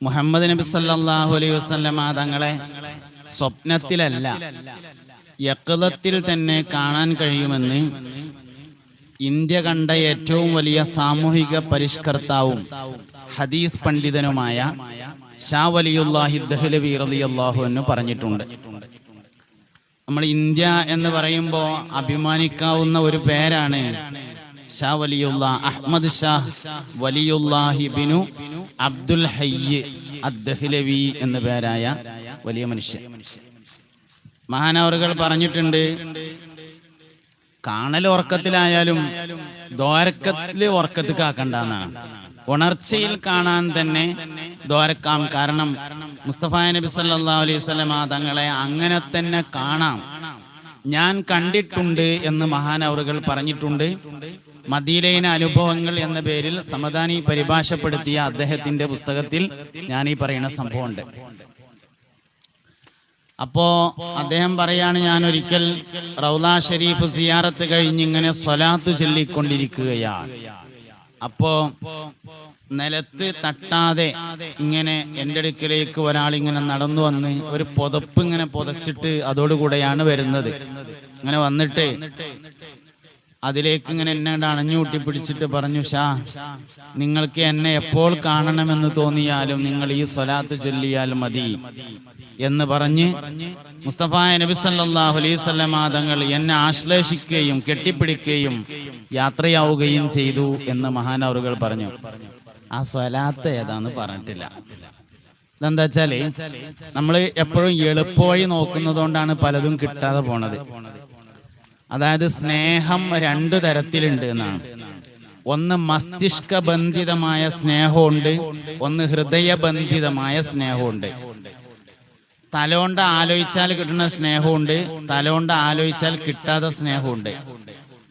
മുഹമ്മദ് നബി സല്ലല്ലാഹു അലൈഹി വസല്ലമ തങ്ങളെ സ്വപ്നത്തിലല്ല യക്തത്തിൽ തന്നെ കാണാൻ കഴിയുമെന്ന് ഇന്ത്യ കണ്ട ഏറ്റവും വലിയ സാമൂഹിക പരിഷ്കർത്താവും ഹദീസ് പണ്ഡിതനുമായ ഷാ വലിയുല്ലാഹി ദഹ്ലവി റളിയല്ലാഹു എന്ന് പറഞ്ഞിട്ടുണ്ട്. നമ്മൾ ഇന്ത്യ എന്ന് പറയുമ്പോൾ അഭിമാനിക്കാവുന്ന ഒരു പേരാണ് ഷാ വലിയുള്ള അഹ്മദ് ഷാ വലിയുല്ലാഹിബിനു അബ്ദുൽ ഹയ്യ് അദ്ദഹ്ലവി എന്ന പേരായ വലിയ മനുഷ്യൻ. മഹാനവറുകൾ പറഞ്ഞിട്ടുണ്ട് കാണൽ ഉറക്കത്തിലായാലും ദ്വാരക്കത്തിൽ ഉറക്കത്ത് കാക്കണ്ടെന്നാണ് ഉണർച്ചയിൽ കാണാൻ തന്നെ ദ്വാരക്കാം. കാരണം മുസ്തഫ നബി സല്ലാ അലൈഹി വസല്ലമ തങ്ങളെ അങ്ങനെ തന്നെ കാണാം. ഞാൻ കണ്ടിട്ടുണ്ട് എന്ന് മഹാനവറുകൾ പറഞ്ഞിട്ടുണ്ട്. മദീനയിലെ അനുഭവങ്ങൾ എന്ന പേരിൽ സമദാനി പരിഭാഷപ്പെടുത്തിയ അദ്ദേഹത്തിന്റെ പുസ്തകത്തിൽ ഞാൻ ഈ പറയുന്ന സംഭവമുണ്ട്. അപ്പോ അദ്ദേഹം പറയാണ് ഞാൻ ഒരിക്കൽ റൗല ഷരീഫ് സിയാറത്ത് കഴിഞ്ഞിങ്ങനെ സ്വലാത്ത് ചൊല്ലിക്കൊണ്ടിരിക്കുകയാണ്. അപ്പോ നിലത്ത് തട്ടാതെ ഇങ്ങനെ എന്റെ അടുക്കലേക്ക് ഒരാൾ ഇങ്ങനെ നടന്നു വന്ന് ഒരു പുതപ്പ് ഇങ്ങനെ പുതച്ചിട്ട് അതോടുകൂടെയാണ് വരുന്നത്. അങ്ങനെ വന്നിട്ട് അതിലേക്ക് ഇങ്ങനെ എന്നെ അണഞ്ഞു കൂട്ടി പിടിച്ചിട്ട് പറഞ്ഞു ഷാ നിങ്ങൾക്ക് എന്നെ എപ്പോൾ കാണണമെന്ന് തോന്നിയാലും നിങ്ങൾ ഈ സ്വലാത്ത് ചൊല്ലിയാൽ മതി. എന്ന് പറഞ്ഞ് മുസ്തഫ നബി വസല്ലമ തങ്ങൾ എന്നെ ആശ്ലേഷിക്കുകയും കെട്ടിപ്പിടിക്കുകയും യാത്രയാവുകയും ചെയ്തു എന്ന് മഹാനവറുകൾ പറഞ്ഞു. ആ സ്വലാത്ത് ഏതാന്ന് പറഞ്ഞിട്ടില്ല. ഇതെന്താ വെച്ചാൽ നമ്മൾ എപ്പോഴും എളുപ്പവഴി നോക്കുന്നത് കൊണ്ടാണ് പലതും കിട്ടാതെ പോണത്. അതായത് സ്നേഹം രണ്ടു തരത്തിലുണ്ട് എന്നാണ്. ഒന്ന് മസ്തിഷ്ക ബന്ധിതമായ സ്നേഹമുണ്ട് ഒന്ന് ഹൃദയബന്ധിതമായ സ്നേഹമുണ്ട്. തലോണ്ട് ആലോചിച്ചാൽ കിട്ടുന്ന സ്നേഹമുണ്ട് തലോണ്ട് ആലോചിച്ചാൽ കിട്ടാത്ത സ്നേഹമുണ്ട്.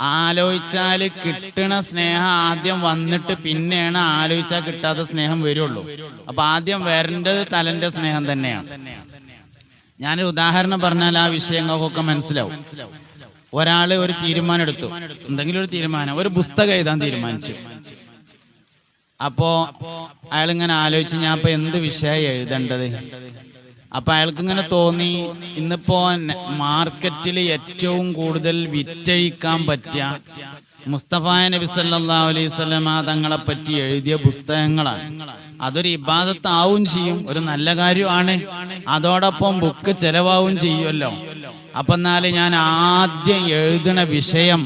ആലോചിച്ചാൽ കിട്ടണ സ്നേഹം ആദ്യം വന്നിട്ട് പിന്നെയാണ് ആലോചിച്ചാൽ കിട്ടാത്ത സ്നേഹം വരുള്ളൂ. അപ്പൊ ആദ്യം വരേണ്ടത് തലന്റെ സ്നേഹം തന്നെയാണ്. ഞാനൊരു ഉദാഹരണം പറഞ്ഞാൽ ആ വിഷയങ്ങൾക്കൊക്കെ മനസ്സിലാവും. ഒരാൾ ഒരു തീരുമാനം എടുത്തു എന്തെങ്കിലും ഒരു തീരുമാനം. ഒരു പുസ്തകം എഴുതാൻ തീരുമാനിച്ചു. അപ്പോ അയാൾ ഇങ്ങനെ ആലോചിച്ച് ഞാൻ ഇപ്പൊ എന്ത് വിഷയം എഴുതേണ്ടത്? അപ്പൊ അയാൾക്ക് ഇങ്ങനെ തോന്നി ഇന്നിപ്പോ മാർക്കറ്റിൽ ഏറ്റവും കൂടുതൽ വിറ്റഴിക്കാൻ പറ്റിയ മുസ്തഫ നബി സല്ലാ അലൈഹി വസല്ലമ തങ്ങളെ പറ്റി എഴുതിയ പുസ്തകങ്ങളാണ്. അതൊരു ഇബാദത്താവും ചെയ്യും. ഒരു നല്ല കാര്യമാണ്. അതോടൊപ്പം ബുക്ക് ചെലവാവും ചെയ്യുമല്ലോ. അപ്പൊ എന്നാൽ ഞാൻ ആദ്യം എഴുതണ വിഷയം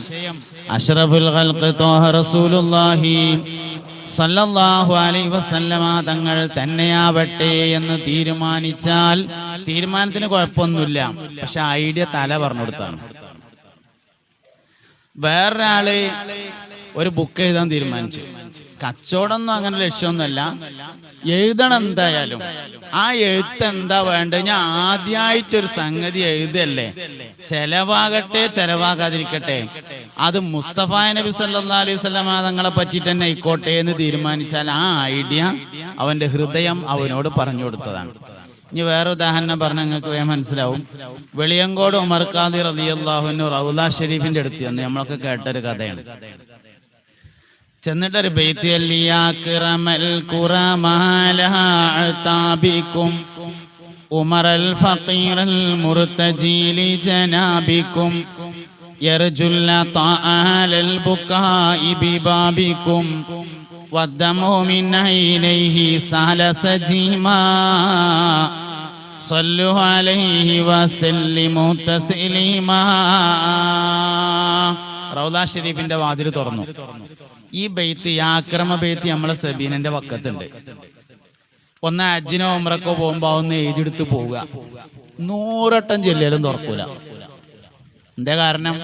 അഷ്റഫുൽ റസൂലുള്ളാഹി സല്ലല്ലാഹു അലൈഹി വസല്ലമ തങ്ങൾ തന്നെയാവട്ടെ എന്ന് തീരുമാനിച്ചാൽ തീരുമാനത്തിന് കുഴപ്പമൊന്നുമില്ല. പക്ഷെ ഐഡിയ തല പറഞ്ഞു കൊടുത്താണ്. വേറൊരാൾ ഒരു ബുക്ക് എഴുതാൻ തീരുമാനിച്ചു. കച്ചവടമൊന്നും അങ്ങനെ ലക്ഷ്യമൊന്നുമല്ല. എഴുതണം എന്തായാലും. ആ എഴുത്ത് എന്താ വേണ്ടത്? ഞാൻ ആദ്യമായിട്ടൊരു സംഗതി എഴുതല്ലേ? ചെലവാകട്ടെ ചെലവാകാതിരിക്കട്ടെ. അത് മുസ്തഫ നബി സല്ലാ അലൈഹി സ്വലമ തങ്ങളെ പറ്റിയിട്ട് തന്നെ ആയിക്കോട്ടെ എന്ന് തീരുമാനിച്ചാൽ ആ ഐഡിയ അവന്റെ ഹൃദയം അവനോട് പറഞ്ഞു കൊടുത്തതാണ്. ഇനി വേറെ ഉദാഹരണം പറഞ്ഞ നിങ്ങൾക്ക് വേഗം മനസ്സിലാവും. വെളിയങ്കോട് ഉമർ ഖാദി റളിയല്ലാഹുവിന് റൗല ഷെരീഫിന്റെ അടുത്ത് നമ്മളൊക്കെ കേട്ടൊരു കഥയാണ്. ചെന്നിട്ടൊരു ബെയ്ത്തിയല്ലിയാക്കിറമൽ കുറമാലാബിക്കും ഉമറൽ ഫഖീറൽ മുർത്തജീലി ജനാബിക്കും يرجل طال البكاء ببابكم والدم من عينيه سال سجيما صلوا عليه وسلموا تسليما റൗദ ഷരീഫിന്റെ വാതിൽ തുറന്നു ഈ ബെയ്ത്ത് ഈ ആക്രമ ബെയ്ത്ത് നമ്മളെ സബീനന്റെ വക്കത്തുണ്ട്. ഒന്ന് അജിനോ ഉമ്രക്കോ പോകുമ്പോ ഒന്ന് എഴുതിയെടുത്ത് പോവുക. നൂറട്ടം ചൊല്ലിയാലും തുറക്കൂല. എന്താ കാരണം?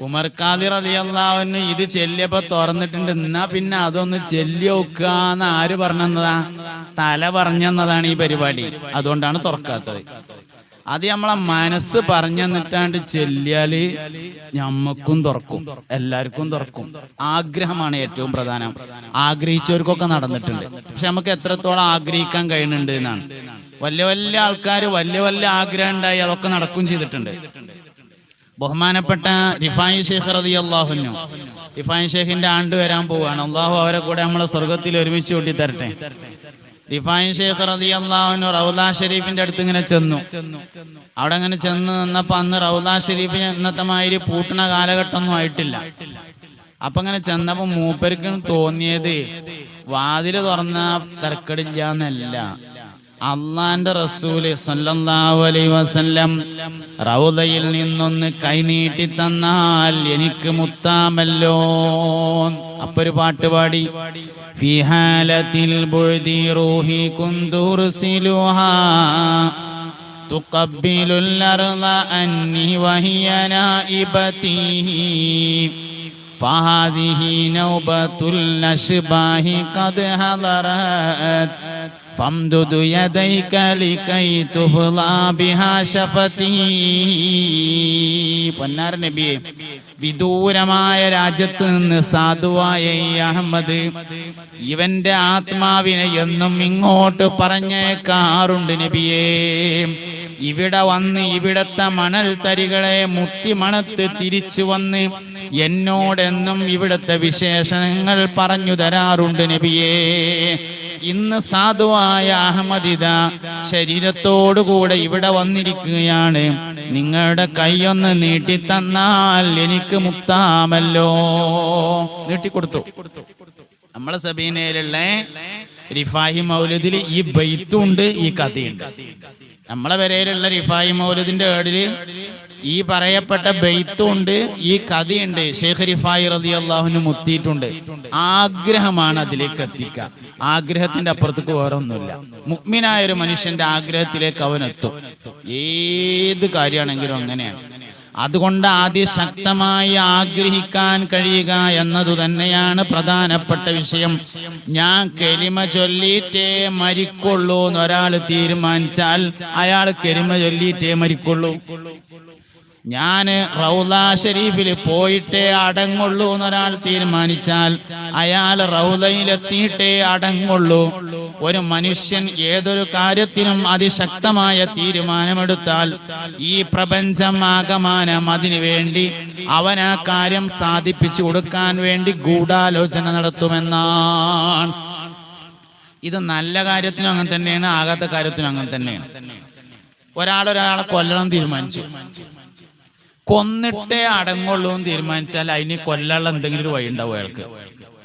ഉമർ ഖാദിർ അലിയല്ലാവന് ഇത് ചെല്ലിയപ്പോ തുറന്നിട്ടുണ്ട്. എന്നാ പിന്നെ അതൊന്ന് ചെല്ലി നോക്കാന്ന് ആര് പറഞ്ഞതാ തല പറഞ്ഞതാണ് ഈ പരിപാടി. അതുകൊണ്ടാണ് തുറക്കാത്തത്. അത് നമ്മളെ മനസ്സ് പറഞ്ഞു തന്നിട്ടാണ്ട് ചെല്ലിയാൽ ഞമ്മക്കും തുറക്കും എല്ലാവർക്കും തുറക്കും. ആഗ്രഹമാണ് ഏറ്റവും പ്രധാനം. ആഗ്രഹിച്ചവർക്കൊക്കെ നടന്നിട്ടുണ്ട്. പക്ഷെ നമുക്ക് എത്രത്തോളം ആഗ്രഹിക്കാൻ കഴിയുന്നുണ്ട് എന്നാണ്. വലിയ വലിയ ആൾക്കാർ വലിയ വലിയ ആഗ്രഹം ഉണ്ടായി അതൊക്കെ നടക്കും ചെയ്തിട്ടുണ്ട്. ബഹുമാനപ്പെട്ട റിഫായി ഷെയ്ഖ് റതി അള്ളാഹുനു റിഫായി ഷേഖിന്റെ ആണ്ട് വരാൻ പോവുകയാണ്. അള്ളാഹു അവരെ കൂടെ നമ്മളെ സ്വർഗത്തിൽ ഒരുമിച്ച് കൂട്ടി തരട്ടെ റിഫായിൻ ഷേഖ് റതി അള്ളാഹുനു റൗദ ഷരീഫിന്റെ അടുത്ത് ഇങ്ങനെ ചെന്നു. അവിടെ അങ്ങനെ ചെന്ന് നിന്നപ്പോ അന്ന് റൗദ ഷരീഫ് ഇന്നത്തെ മാതിരി പൂട്ടണ കാലഘട്ടമൊന്നും ആയിട്ടില്ല. അപ്പൊ അങ്ങനെ ചെന്നപ്പോ മൂപ്പർക്കും തോന്നിയത് വാതിൽ തുറന്ന തരക്കടില്ല എന്നല്ല അള്ളാന്റെ റസൂല് സല്ലല്ലാഹു അലൈഹി വസല്ലം റൗദയിൽ നിന്നൊന്ന് കൈനീട്ടി തന്നാൽ എനിക്ക് മുത്താമല്ലോ അപ്പൊ ഒരു പാട്ട് പാടി في حالة البعد روحي كنت أرسلها تقبل الأرض أني وهي نائبتي فهذه نوبة الأشباه قد حضرت فامدد يديك لكي تفضى بها شفتي പൊന്നാർ നബിയെ വിദൂരമായ രാജ്യത്ത് നിന്ന് സാധുവായ ഈ അഹമ്മദ് ഇവന്റെ ആത്മാവിനെ എന്നും ഇങ്ങോട്ട് പറഞ്ഞേക്കാറുണ്ട് നബിയേ ഇവിടെ വന്ന് ഇവിടത്തെ മണൽ തരികളെ മുത്തി മണത്ത് തിരിച്ചു വന്ന് എന്നോടെന്നും ഇവിടുത്തെ വിശേഷണങ്ങൾ പറഞ്ഞു തരാറുണ്ട് നബിയേ. ഇന്ന് സാധുവായ അഹമ്മദിത ശരീരത്തോടുകൂടെ ഇവിടെ വന്നിരിക്കുകയാണ്. നിങ്ങളുടെ കൈയൊന്ന് നീട്ടിത്തന്നാൽ എനിക്ക് മുത്താമല്ലോ നീട്ടിക്കൊടുത്തു. നമ്മളെ സബീനയിലുള്ള റിഫാഹി മൗലദിൽ ഈ ബൈത്തുണ്ട് ഈ കഥയുണ്ട്. നമ്മളെ വരയിലുള്ള റിഫായി മൗലദിന്റെ ഏടിൽ ഈ പറയപ്പെട്ട ബെയ്ത്തുണ്ട് ഈ കഥയുണ്ട്. ഷെയ്ഖ് റിഫായി റതി അള്ളാഹുന് മുത്തിയിട്ടുണ്ട്. ആഗ്രഹമാണ് അതിലേക്ക് എത്തിക്കുക. ആഗ്രഹത്തിന്റെ അപ്പുറത്തേക്ക് വേറെ ഒന്നുമില്ല മുഗ്മിനായ ഒരു മനുഷ്യന്റെ ആഗ്രഹത്തിലേക്ക് അവൻ എത്തും. ഏത് കാര്യമാണെങ്കിലും അങ്ങനെയാണ്. അതുകൊണ്ട് ആദ്യം ശക്തമായി ആഗ്രഹിക്കാൻ കഴിയുക എന്നതു തന്നെയാണ് പ്രധാനപ്പെട്ട വിഷയം. ഞാൻ കെലിമ ചൊല്ലിയിട്ടേ മരിക്കുള്ളൂ എന്നൊരാൾ തീരുമാനിച്ചാൽ അയാൾ കെലിമ ചൊല്ലിയിട്ടേ മരിക്കുള്ളൂ. ഞാൻ റൗല ഷരീഫിൽ പോയിട്ടേ അടങ്ങുള്ളൂ എന്നൊരാൾ തീരുമാനിച്ചാൽ അയാൾ റൗലയിലെത്തിയിട്ടേ അടങ്ങുള്ളൂ. ഒരു മനുഷ്യൻ ഏതൊരു കാര്യത്തിനും അതിശക്തമായ തീരുമാനമെടുത്താൽ ഈ പ്രപഞ്ചം ആകമാനം അതിനു വേണ്ടി അവൻ ആ കാര്യം സാധിപ്പിച്ചു കൊടുക്കാൻ വേണ്ടി ഗൂഢാലോചന നടത്തുമെന്നാണ്. ഇത് നല്ല കാര്യത്തിനും അങ്ങനെ തന്നെയാണ് ആകാത്ത കാര്യത്തിനും അങ്ങനെ തന്നെയാണ്. ഒരാൾ ഒരാളെ കൊല്ലണം തീരുമാനിച്ചു. കൊന്നിട്ടേ അടങ്ങുള്ളൂ എന്ന് തീരുമാനിച്ചാൽ അതിന് കൊല്ലാനുള്ള എന്തെങ്കിലും ഒരു വഴി ഉണ്ടാവും അയാൾക്ക്.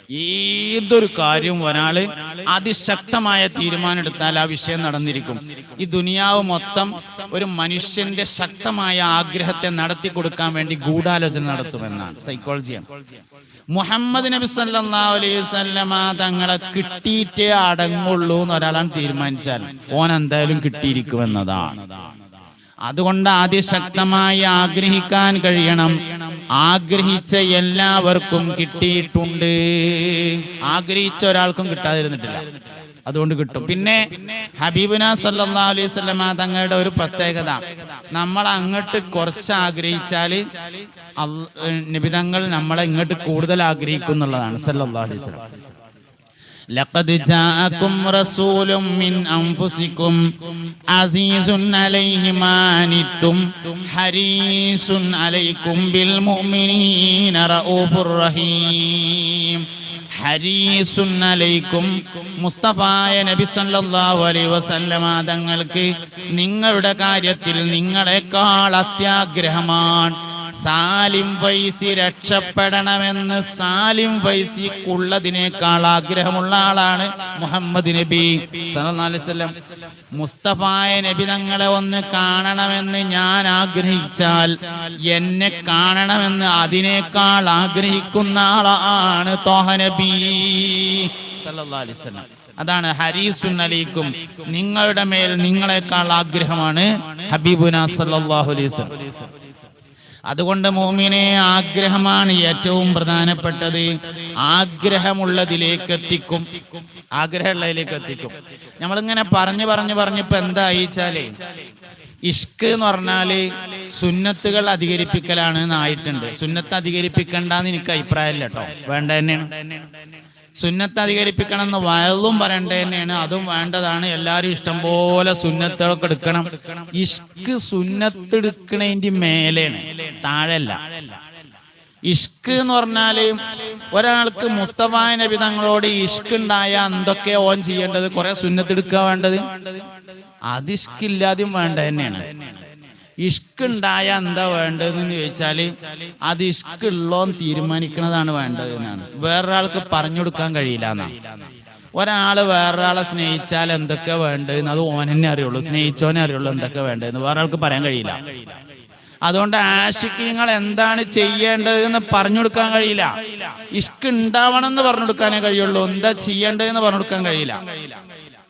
ഏതൊരു കാര്യവും ഒരാൾ അതിശക്തമായ തീരുമാനം എടുത്താൽ ആ വിഷയം നടന്നിരിക്കും. ഈ ദുനിയാവ് മൊത്തം ഒരു മനുഷ്യന്റെ ശക്തമായ ആഗ്രഹത്തെ നടത്തി കൊടുക്കാൻ വേണ്ടി ഗൂഢാലോചന നടത്തുമെന്നാണ് സൈക്കോളജിയാണ്. മുഹമ്മദ് നബി സല്ലല്ലാഹു അലൈഹി വസല്ലമ തങ്ങളെ കിട്ടിയിട്ടേ അടങ്ങുള്ളൂ എന്ന് ഒരാളാണ് തീരുമാനിച്ചാൽ ഓൻ എന്തായാലും കിട്ടിയിരിക്കുമെന്നതാണ്. അതുകൊണ്ട് അതിശക്തമായി ആഗ്രഹിക്കാൻ കഴിയണം. ആഗ്രഹിച്ച എല്ലാവർക്കും കിട്ടിയിട്ടുണ്ട്. ആഗ്രഹിച്ച ഒരാൾക്കും കിട്ടാതിരുന്നിട്ടില്ല. അതുകൊണ്ട് കിട്ടും. പിന്നെ ഹബീബുന സല്ലാ അലൈഹി വസല്ലമ തങ്ങളുടെ ഒരു പ്രത്യേകത. നമ്മൾ അങ്ങോട്ട് കുറച്ച് ആഗ്രഹിച്ചാൽ അൽ- നിബിതങ്ങൾ നമ്മളെ ഇങ്ങോട്ട് കൂടുതൽ ആഗ്രഹിക്കുന്നുള്ളതാണ് സല്ലല്ലാഹു അലൈഹി വസല്ലം. ലഖദ് ജാഅകും റസൂലും മിൻ അൻഫുസികും അസീസുൻ അലൈഹി മാനിത്തും ഹരീസുൻ അലൈക്കും ബിൽ മുഅ്മിനീന റഊഫുർ റഹീം ഹരീസുൻ അലൈക്കും മുസ്തഫായ നബി സല്ലല്ലാഹു അലൈഹി വസല്ലമ തങ്ങൾക്ക് നിങ്ങളുടെ കാര്യത്തിൽ നിങ്ങളെക്കാൾ അത്യാഗ്രഹമാണ്. സാലിം വൈസി രക്ഷപ്പെടണമെന്ന് സാലിം വൈസിക്കുള്ളതിനേക്കാൾ ആഗ്രഹമുള്ള ആളാണ് മുഹമ്മദ് നബി. സലഹ്ലം മുസ്തഫായ നബി തങ്ങളെ ഒന്ന് കാണണമെന്ന് ഞാൻ ആഗ്രഹിച്ചാൽ എന്നെ കാണണമെന്ന് അതിനേക്കാൾ ആഗ്രഹിക്കുന്ന ആളാണ് തോഹ നബി. അലൈഹി അതാണ് ഹരീസുൻ അലൈക്കും. നിങ്ങളുടെ മേൽ നിങ്ങളെക്കാൾ ആഗ്രഹമാണ് ഹബീബുന വസല്ലം. അതുകൊണ്ട് മോമിനെ ആഗ്രഹമാണ് ഏറ്റവും പ്രധാനപ്പെട്ടത്. ആഗ്രഹമുള്ളതിലേക്ക് എത്തിക്കും. ആഗ്രഹമുള്ളതിലേക്ക് എത്തിക്കും. നമ്മളിങ്ങനെ പറഞ്ഞു പറഞ്ഞു പറഞ്ഞപ്പോ എന്തായിച്ചാലേ ഇഷ്ക് എന്ന് പറഞ്ഞാൽ സുന്നത്തുകൾ അധികരിപ്പിക്കലാണ് എന്നായിട്ടുണ്ട്. സുന്നത്ത് അധികരിപ്പിക്കണ്ടെന്ന് എനിക്ക് അഭിപ്രായമില്ല കേട്ടോ. വേണ്ട തന്നെയാണ് സുന്നത്ത് അധികരിപ്പിക്കണം എന്ന് വയതും പറയേണ്ടത് തന്നെയാണ്. അതും വേണ്ടതാണ്. എല്ലാവരും ഇഷ്ടം പോലെ സുന്നത്തുകളൊക്കെ എടുക്കണം. ഇഷ്ക് സുന്നത്ത് എടുക്കണതിന്റെ മേലെയാണ്. താഴല്ല ഇഷ്ക് എന്ന് പറഞ്ഞാൽ ഒരാൾക്ക് മുസ്തഫായ നബി തങ്ങളോട് ഇഷ്ക് ഉണ്ടായ എന്തൊക്കെ ഓൻ ചെയ്യേണ്ടത്? കുറെ സുന്നത്തെടുക്കുക വേണ്ടത്. അത് ഇഷ്കില്ലാതെയും വേണ്ട തന്നെയാണ്. ഇഷ്ക് ഉണ്ടായ എന്താ വേണ്ടതെന്ന് ചോദിച്ചാൽ അത് ഇഷ്ക് ഉള്ളോന്ന് തീരുമാനിക്കുന്നതാണ് വേണ്ടത് എന്നാണ്. വേറൊരാൾക്ക് പറഞ്ഞു കൊടുക്കാൻ കഴിയില്ല എന്നാണ് ഒരാൾ വേറൊരാളെ സ്നേഹിച്ചാൽ എന്തൊക്കെ വേണ്ടതെന്ന് അത് ഓനെന്നെ അറിയുള്ളൂ സ്നേഹിച്ചോനെ അറിയുള്ളൂ എന്തൊക്കെ വേണ്ടതെന്ന്. വേറൊരാൾക്ക് പറയാൻ കഴിയില്ല. അതുകൊണ്ട് ആഷിഖ്യങ്ങൾ എന്താണ് ചെയ്യേണ്ടത് എന്ന് പറഞ്ഞു കൊടുക്കാൻ കഴിയില്ല. ഇഷ്ക് ഉണ്ടാവണം എന്ന് പറഞ്ഞു കൊടുക്കാനേ കഴിയുള്ളൂ. എന്താ ചെയ്യേണ്ടതെന്ന് പറഞ്ഞു കൊടുക്കാൻ കഴിയില്ല.